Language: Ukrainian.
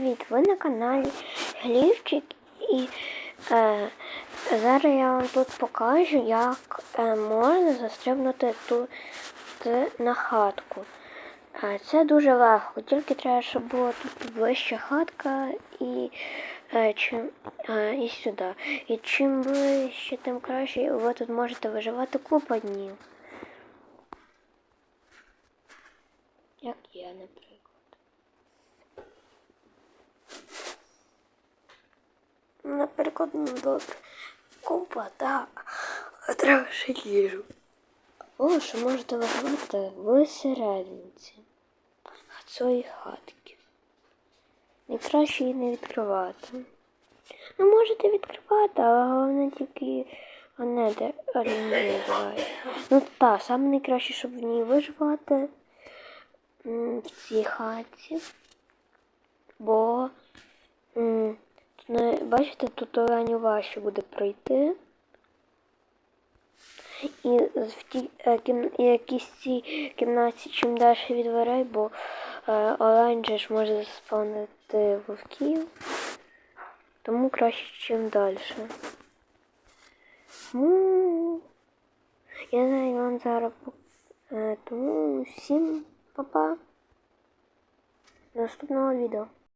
привіт! Ви на каналі Глівчик і е, зараз я вам тут покажу, як е, можна застрибнути тут на хатку. Е, це дуже легко, тільки треба, щоб була тут вища хатка і, е, чим, е, і сюди. І чим вище, тим краще ви тут можете виживати купа днів. Як я, наприклад. Ну добре. Купа, так. Треба ще їжу. О, що можете вигадати в серединці цієї хатки. Найкраще її не відкривати. Ну, можете відкривати, але головне тільки не де буває. Ну так, саме найкраще, щоб в ній виживати в цій хаті. Бо Ну, бачите, тут ораню важче буде пройти. І в тій е, кім, кімнаті чим далі від дверей, бо е, оранж ж може заспавнити вовків. Тому краще чим далі. Ну, я знаю вам зараз. Е, тому всім па-па. До наступного відео.